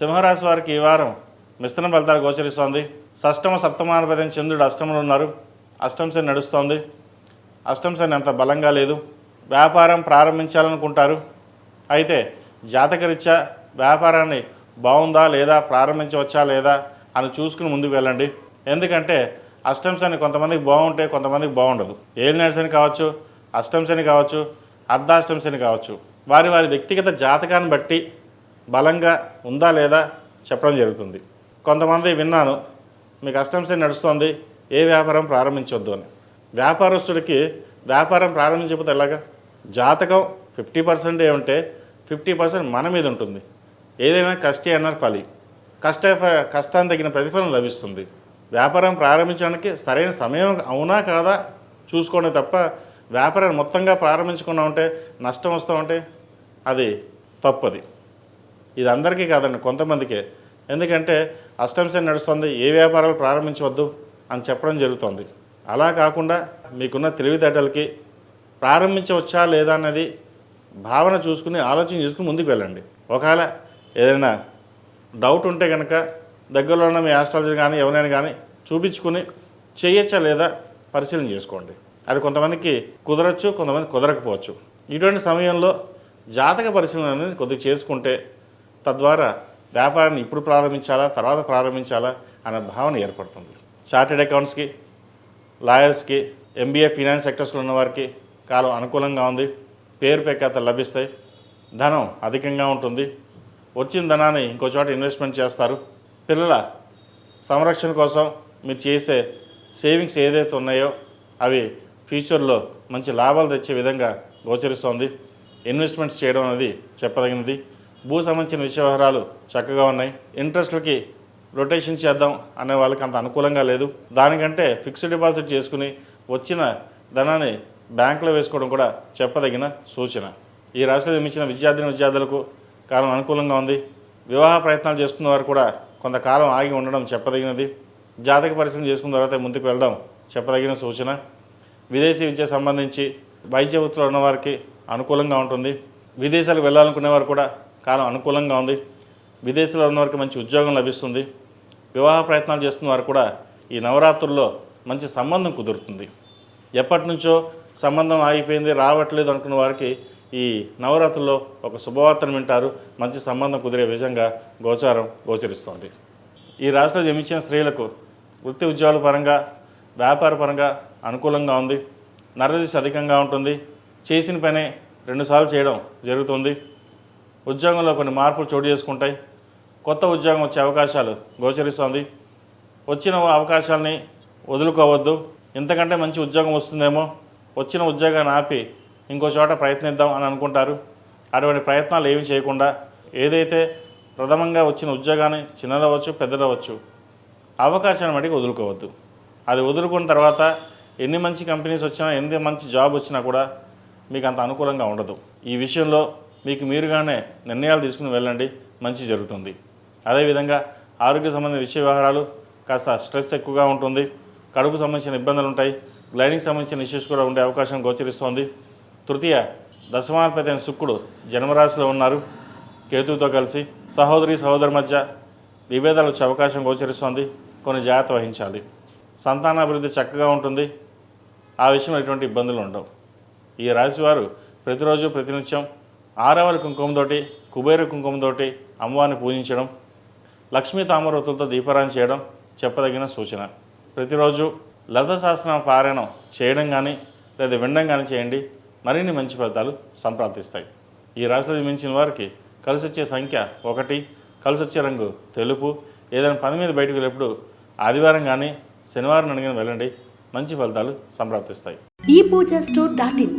సింహరాశి వారికి ఈ వారం మిశ్రమ ఫలితాలు గోచరిస్తోంది. షష్టమ సప్తమాధిపతి చంద్రుడు అష్టమంలో ఉన్నారు. అష్టం శని నడుస్తోంది. అష్టం శని అంత బలంగా లేదు. వ్యాపారం ప్రారంభించాలనుకుంటారు. అయితే జాతకరీత్యా వ్యాపారాన్ని బాగుందా లేదా ప్రారంభించవచ్చా లేదా అని చూసుకుని ముందుకు వెళ్ళండి. ఎందుకంటే అష్టం శని కొంతమందికి బాగుంటే కొంతమందికి బాగుండదు. ఏలినాడు శని కావచ్చు అష్టం శని కావచ్చు అర్ధాష్టం శని కావచ్చు. వారి వారి వ్యక్తిగత జాతకాన్ని బట్టి బలంగా ఉందా లేదా చెప్పడం జరుగుతుంది. కొంతమంది విన్నాను మీకు అష్టం నడుస్తుంది ఏ వ్యాపారం ప్రారంభించవద్దు అని. వ్యాపారస్తుడికి వ్యాపారం ప్రారంభించకపోతే ఎలాగా? జాతకం ఫిఫ్టీ పర్సెంట్ ఉంటే ఫిఫ్టీ పర్సెంట్ మన మీద ఉంటుంది. ఏదైనా కష్టే అన్నారు ఫలి. కష్ట కష్టాన్ని తగిన ప్రతిఫలం లభిస్తుంది. వ్యాపారం ప్రారంభించడానికి సరైన సమయం అవునా కాదా? చూసుకోండి తప్ప వ్యాపారం మొత్తంగా ప్రారంభించకుండా ఉంటే నష్టం వస్తూ ఉంటే అది తప్పది. ఇది అందరికీ కాదండి కొంతమందికే. ఎందుకంటే అష్టం నడుస్తుంది ఏ వ్యాపారాలు ప్రారంభించవద్దు అని చెప్పడం జరుగుతుంది. అలా కాకుండా మీకున్న తెలివితేటలకి ప్రారంభించవచ్చా లేదా అన్నది భావన చూసుకుని ఆలోచన చేసుకుని ముందుకు వెళ్ళండి. ఒకవేళ ఏదైనా డౌట్ ఉంటే కనుక దగ్గరలో ఉన్న మీ ఆస్ట్రాలజీ కానీ ఎవరైనా కానీ చూపించుకుని చేయొచ్చా లేదా పరిశీలన చేసుకోండి. అది కొంతమందికి కుదరచ్చు కొంతమంది కుదరకపోవచ్చు. ఇటువంటి సమయంలో జాతక పరిశీలన అనేది కొద్దిగా చేసుకుంటే తద్వారా వ్యాపారాన్ని ఇప్పుడు ప్రారంభించాలా తర్వాత ప్రారంభించాలా అనే భావన ఏర్పడుతుంది. చార్టెడ్ అకౌంట్స్కి లాయర్స్కి ఎంబీఏ ఫినాన్స్ సెక్టర్స్లో ఉన్నవారికి కాలం అనుకూలంగా ఉంది పేరు పెక్కత లభిస్తాయి ధనం అధికంగా ఉంటుంది. వచ్చిన ధనాన్ని ఇంకో చోట ఇన్వెస్ట్మెంట్ చేస్తారు. పిల్లల సంరక్షణ కోసం మీరు చేసే సేవింగ్స్ ఏదైతే ఉన్నాయో అవి ఫ్యూచర్లో మంచి లాభాలు తెచ్చే విధంగా గోచరిస్తోంది. ఇన్వెస్ట్మెంట్స్ చేయడం అనేది చెప్పదగినది. భూ సంబంధించిన విషయ వ్యవహారాలు చక్కగా ఉన్నాయి. ఇంట్రెస్ట్లకి రొటేషన్ చేద్దాం అనే వాళ్ళకి అంత అనుకూలంగా లేదు. దానికంటే ఫిక్స్డ్ డిపాజిట్ చేసుకుని వచ్చిన ధనాన్ని బ్యాంకులో వేసుకోవడం కూడా చెప్పదగిన సూచన. ఈ రాశిలో జన్మించిన విద్యార్థిని విద్యార్థులకు కాలం అనుకూలంగా ఉంది. వివాహ ప్రయత్నాలు చేసుకున్న వారు కూడా కొంతకాలం ఆగి ఉండడం చెప్పదగినది. జాతక పరిశీలన చేసుకున్న తర్వాత ముందుకు వెళ్ళడం చెప్పదగిన సూచన. విదేశీ విద్య సంబంధించి వైద్య వృత్తిలో ఉన్నవారికి అనుకూలంగా ఉంటుంది. విదేశాలకు వెళ్ళాలనుకునేవారు కూడా కాలం అనుకూలంగా ఉంది. విదేశంలో ఉన్నవారికి మంచి ఉద్యోగం లభిస్తుంది. వివాహ ప్రయత్నాలు చేస్తున్న వారు కూడా ఈ నవరాత్రుల్లో మంచి సంబంధం కుదురుతుంది. ఎప్పటి నుంచో సంబంధం ఆగిపోయింది రావట్లేదు అనుకున్న వారికి ఈ నవరాత్రుల్లో ఒక శుభవార్తను వింటారు. మంచి సంబంధం కుదిరే విధంగా గోచారం గోచరిస్తోంది. ఈ రాష్ట్రంలో జన్మించిన స్త్రీలకు వృత్తి ఉద్యోగాల పరంగా వ్యాపార పరంగా అనుకూలంగా ఉంది. నరదశ అధికంగా ఉంటుంది. చేసిన పనే రెండుసార్లు చేయడం జరుగుతుంది. ఉద్యోగంలో కొన్ని మార్పులు చోటు చేసుకుంటాయి. కొత్త ఉద్యోగం వచ్చే అవకాశాలు గోచరిస్తోంది. వచ్చిన అవకాశాలని వదులుకోవద్దు. ఇంతకంటే మంచి ఉద్యోగం వస్తుందేమో వచ్చిన ఉద్యోగాన్ని ఆపి ఇంకో చోట ప్రయత్నిద్దాం అని అనుకుంటారు. అటువంటి ప్రయత్నాలు ఏమి చేయకుండా ఏదైతే ప్రథమంగా వచ్చిన ఉద్యోగాన్ని చిన్నదవచ్చు పెద్దదవచ్చు అవకాశాన్ని మటుకు వదులుకోవద్దు. అది వదులుకున్న తర్వాత ఎన్ని మంచి కంపెనీస్ వచ్చినా ఎన్ని మంచి జాబ్ వచ్చినా కూడా మీకు అంత అనుకూలంగా ఉండదు. ఈ విషయంలో మీకు మీరుగానే నిర్ణయాలు తీసుకుని వెళ్ళండి మంచి జరుగుతుంది. అదేవిధంగా ఆరోగ్య సంబంధించిన విషయ వ్యవహారాలు కాస్త స్ట్రెస్ ఎక్కువగా ఉంటుంది కడుపు సంబంధించిన ఇబ్బందులు ఉంటాయి గ్లైడింగ్ సంబంధించిన ఇష్యూస్ కూడా ఉండే అవకాశం గోచరిస్తోంది. తృతీయ దశమాధిపతి అయిన శుక్రుడు జన్మరాశిలో ఉన్నారు కేతువుతో కలిసి సహోదరి సహోదరు మధ్య విభేదాలు వచ్చే అవకాశం గోచరిస్తోంది కొన్ని జాగ్రత్త వహించాలి. సంతానాభివృద్ధి చక్కగా ఉంటుంది ఆ విషయంలో ఎటువంటి ఇబ్బందులు ఉండవు. ఈ రాశివారు ప్రతిరోజు ప్రతినిత్యం ఆరవల కుంకుమతోటి కుబేర కుంకుమతోటి అమ్మవారిని పూజించడం లక్ష్మీ తామరతులతో దీపారాయణ చేయడం చెప్పదగిన సూచన. ప్రతిరోజు లత శాస్త్రం పారాయణం చేయడం కానీ లేదా వినడం కానీ చేయండి. మరిన్ని మంచి ఫలితాలు సంప్రాప్తిస్తాయి. ఈ రాశిలో జన్మించిన వారికి కలిసి వచ్చే సంఖ్య ఒకటి కలిసి వచ్చే రంగు తెలుపు. ఏదైనా పని మీద బయటకు వెళ్ళినప్పుడు ఆదివారం కానీ శనివారం అడిగిన వెళ్ళండి. మంచి ఫలితాలు సంప్రాప్తిస్తాయి. ఈ పూజ స్టోర్ డాట్ ఇన్.